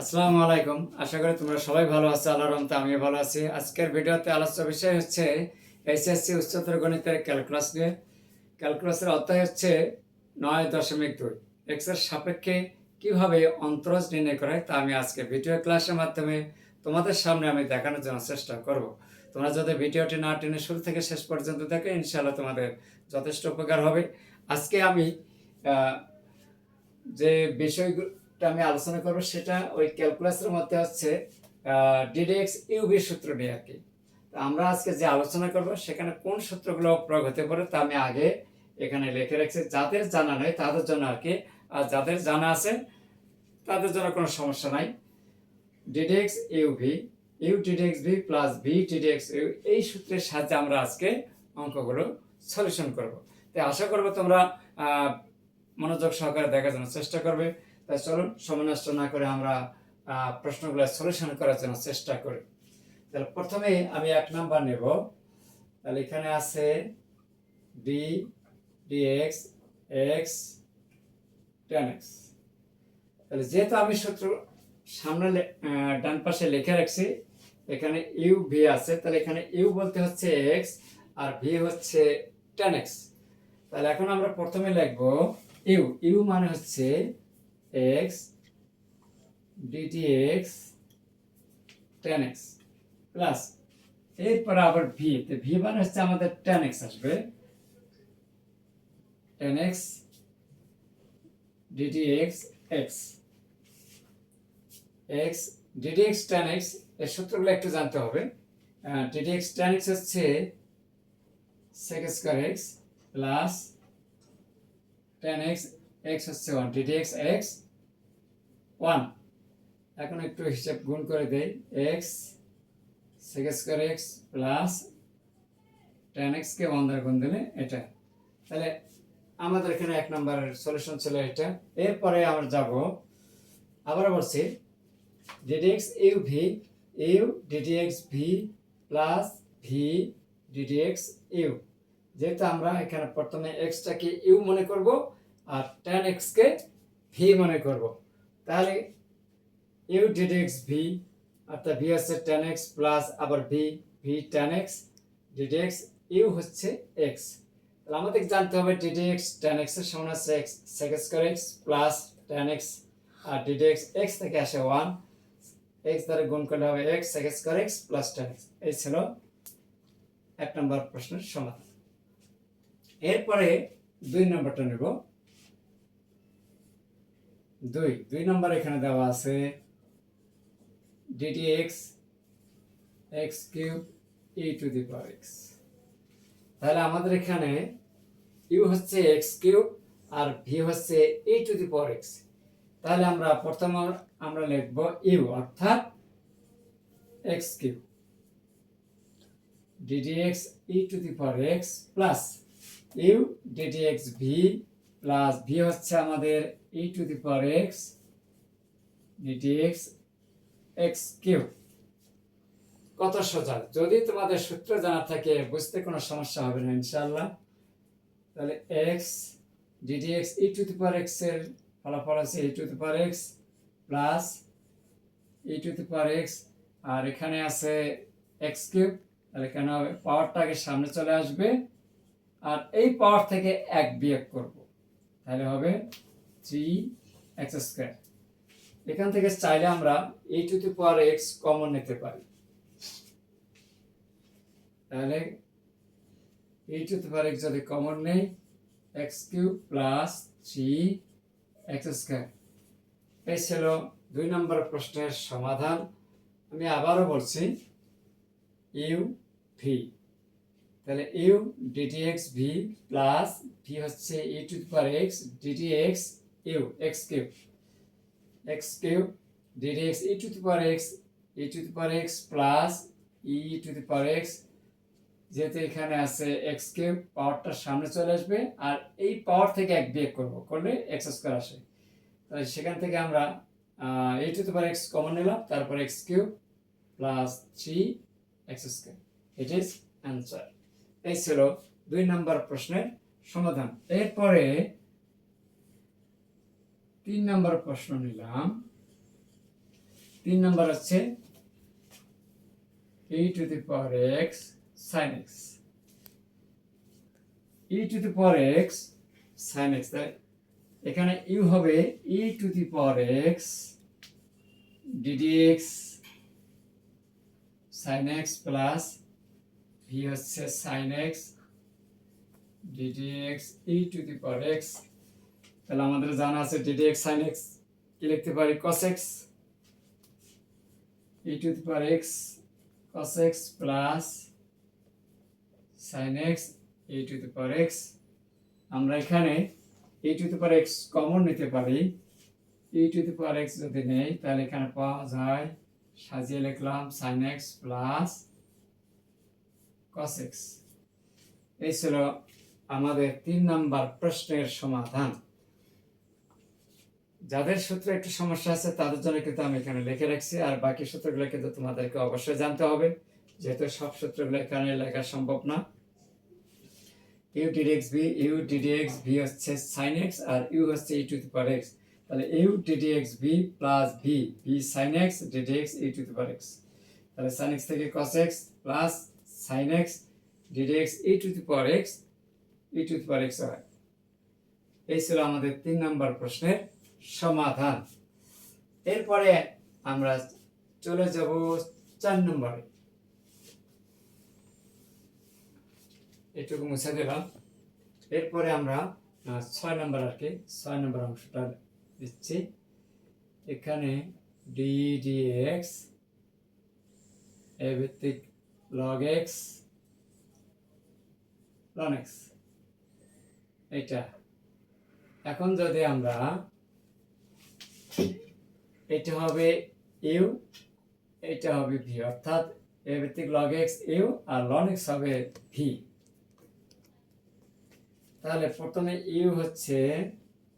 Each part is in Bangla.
আসসালামু আলাইকুম। আশা করি তোমরা সবাই ভালো আছো, আল্লাহর রহমতে আমি ভালো আছি। আজকের ভিডিওতে আলোচ্য বিষয় হচ্ছে এইচএসসি উচ্চতর গণিতের ক্যালকুলাস নিয়ে। ক্যালকুলাসের অধ্যায় হচ্ছে নয় দশমিক দুই। এক্সের সাপেক্ষে কীভাবে অন্তরজ নির্ণয় করে তা আমি আজকে ভিডিও ক্লাসের মাধ্যমে তোমাদের সামনে আমি দেখানোর জন্য চেষ্টা করব। তোমরা যদি ভিডিওটি না টেনে শুরু থেকে শেষ পর্যন্ত দেখো, ইনশাআল্লাহ তোমাদের যথেষ্ট উপকার হবে। আজকে আমি যে বিষয়টা আমি আলোচনা করব, সেটা ওই ক্যালকুলাসের মধ্যে হচ্ছে ডিডেক্স ইউবি সূত্র নিয়ে আর কি। আমরা আজকে যে আলোচনা করব, সেখানে কোন সূত্রগুলো প্রয়োগ হতে পারে তা আমি আগে এখানে লিখে রাখছি। যাদের জানা নেই, তাদের জন্য আর কি, আর যাদের জানা আছে, তাদের জন্য কোনো সমস্যা নাই। D dx u v u d dx v plus v d dx u এই সূত্রের সাহায্যে আমরা আজকে অঙ্কগুলো সলিউশন করব। তাই আশা করব তোমরা মনোযোগ সহকারে দেখার জন্য চেষ্টা করবে। তাই চলুন, সময় না করে আমরা প্রশ্নগুলো সলিউশন করার জন্য চেষ্টা করি। তাহলে প্রথমে আমি এক নাম্বার নেব। তাহলে এখানে আছে d dx x x tan x তাহলে যেহেতু আমি সূত্র সামনে ডান পাশে লিখে রাখছি, এখানে ইউ ভি আছে, তাহলে এখানে ইউ বলতে হচ্ছে এক্স আর ভি হচ্ছে টেন এক্স তাহলে এখন আমরা প্রথমে লিখব ইউ ইউ মানে হচ্ছে x dt x tan x plus এরপরে আবার ভি ভি মানে হচ্ছে আমাদের টেন এক্স আসবে। Tan x dt x x. X dd x tan x, এর সূত্রগুলো একটু জানতে হবে। ডিডি এক্স টেন এক্স হচ্ছে sec square x plus tan x x হচ্ছে one dd x x one এখন একটু হিসাব গুণ করে দেই। X sec square x plus tan এক্সকে ওয়ান দ্বারা গুণ দিলে এটা। তাহলে আমাদের এখানে এক নম্বরের সলিউশন ছিল এটা। এরপরে আমরা যাব। আবার বলছি d dx u v u d dx v plus v d dx u যেহেতু আমরা এখানে প্রথমে এক্সটাকে ইউ মনে করব আর টেন এক্সকে ভি মনে করব। তাহলে ইউ ডিড এক্স ভি অর্থাৎ ভি হচ্ছে টেন এক্স প্লাস আবার v v tan x d dx u হচ্ছে এক্স তাহলে আমাদের জানতে হবে টেন এক্সের সমান হচ্ছে x sec square x plus tan x আর ডিডিএক্স এক্স থেকে আসে ওয়ান এক্স দ্বারা গুণ করলে হবে x sec square x plus tan x এই ছিল এক নম্বর প্রশ্নের সমাধান। এরপরে দুই নম্বরটা নেব। দুই দুই নম্বর এখানে দেওয়া আছে dd x x cube e to the power x তাহলে আমাদের এখানে ইউ হচ্ছে এক্স কিউব আর ভি হচ্ছে e to the power x তাহলে আমরা প্রথম আমরা লিখব ইউ অর্থাৎ x cube dd x e to the power x plus u dd x v plus v হচ্ছে আমাদের e to the power x dd x x cube. কত সোজা যদি তোমাদের সূত্র জানা থাকে, বুঝতে কোনো সমস্যা হবে না, ইনশাআল্লাহ। তাহলে x dd x e to the power এক্সের ফলাফল আছে e to the power x plus e to the power x আর এখানে আছে এক্স কিউব। তাহলে এখানে হবে? পাওয়ারটা আগে সামনে চলে আসবে, আর এই পাওয়ার থেকে এক বিয়োগ করব। তাহলে হবে থ্রি এক্স স্কোয়ার এখান থেকে চাইলে আমরা এই to the power x common নিতে পারি। তাহলে এই টু দি পাওয়ার এক্স যদি কমন নেই x cube plus three x square এই ছিল দুই নম্বর প্রশ্নের সমাধান। আমি আবারও বলছি ইউ ভি তাহলে u dt x v plus v হচ্ছে e to power x dt x u x cube x cube dt x e to power x e to power x plus e to power x যেহেতু এখানে আছে এক্স কিউব পাওয়ারটা সামনে চলে আসবে আর এই পাওয়ার থেকে এক বিয়োগ করব, করলে এক্স স্কোয়ার আসে। তাহলে সেখান থেকে আমরা এই টু পাওয়ার এক্স কমন নিলাম, তারপর x cube plus three x square it is answer এই ছিল দুই নম্বর প্রশ্নের সমাধান। এরপরে তিন নম্বর প্রশ্ন নিলাম। তিন নম্বর হচ্ছে to the power x sine x e to the power x sine x তাই এখানে ইউ হবে to the power x dd x sine x plus v হচ্ছে sine x dd x e to the power x তাহলে আমাদের জানা আছে ডিডি এক্স সাইন এক্স কি লিখতে পারি? Cos x e to the power x cos x plus sin x e to the power x আমরা এখানে e to the power x common নিতে পারি। e to the power x যদি নেই, তাহলে এখানে পাওয়া যায়, সাজিয়ে লিখলাম sin x plus cos x. এই ছিল আমাদের তিন নাম্বার প্রশ্নের সমাধান। যাদের সূত্রে একটু সমস্যা আছে, তাদের জন্য কিন্তু আমি এখানে লিখে রাখছি, আর বাকি সূত্রগুলো কিন্তু তোমাদেরকে অবশ্যই জানতে হবে, যেহেতু সব সূত্রগুলো এখানে লেখা সম্ভব না। U d dx v u d dx v হচ্ছে সাইন এক্স আর ইউ হচ্ছে e to the power x তাহলে u d dx v plus v v sine x d dx e to the power x তাহলে সাইন এক্স থেকে cos x plus sine x d dx e to the power x e to the power x হয় এই ছিল আমাদের তিন নম্বর প্রশ্নের সমাধান। এরপরে আমরা চলে যাব চার নম্বরে। এটুকু মুছে দিলাম। এরপরে আমরা ছয় নম্বর আর কি, ছয় নম্বর অংশটা দিচ্ছি। এখানে ডি ডি এক্স এ ভিত্তিক লগ এক্স লন এক্স এটা এখন যদি আমরা এটা হবে ইউ এটা হবে ভি অর্থাৎ এ ভিত্তিক লগ এক্স ইউ আর লন এক্স হবে ভি তাহলে প্রথমে ইউ হচ্ছে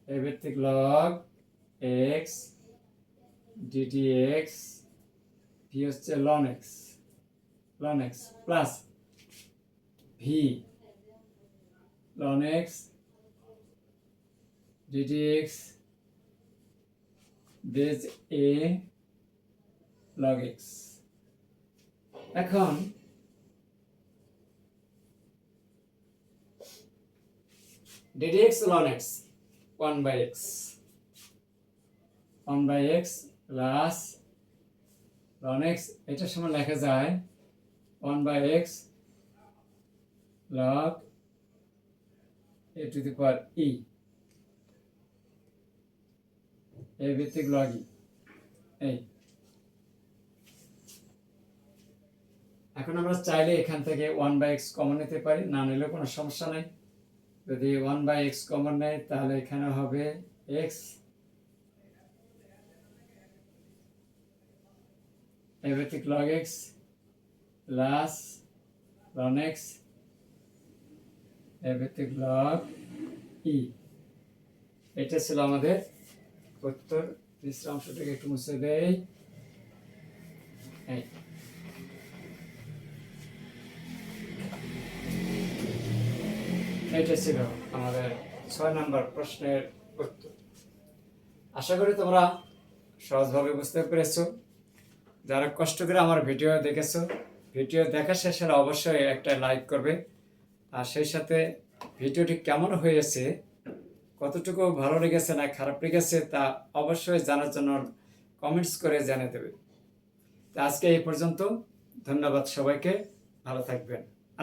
এ ভিত্তিক log x dd x v হচ্ছে ln x ln x plus v ln x dd x base a log x এখন dd x ln x one by x one by x plus ln x এটার সময় লেখা যায় one by x log a to the power e এই ভিত্তিক লগই এই এখন আমরা চাইলে এখান থেকে ওয়ান বাই এক্স কমন নিতে পারি, না নিলেও কোনো সমস্যা নেই। যদি ওয়ান বাই এক্স কমন নেয়, তাহলে এখানে হবে এক্স এই ভিত্তিক log x plus ln x ভিত্তিক লগ ই এটা ছিল আমাদের উত্তর বিশ্রামশটাকে একটু মুছে দেই। এই। এটা ছিল আমাদের ছয় নম্বর প্রশ্নের উত্তর। আশা করি তোমরা সহজভাবে বুঝতে পেরেছ। যারা কষ্ট করে আমার ভিডিও দেখেছ ভিডিও দেখা শেষে অবশ্যই একটা লাইক করবে। আর সেই সাথে ভিডিওটি কেমন হয়েছে, কতটুকু ভালো লেগেছে না খারাপ লেগেছে তা অবশ্যই জানার জন্য কমেন্টস করে জানিয়ে দেবে। আজকে এই পর্যন্ত, ধন্যবাদ সবাইকে, ভালো থাকবেন।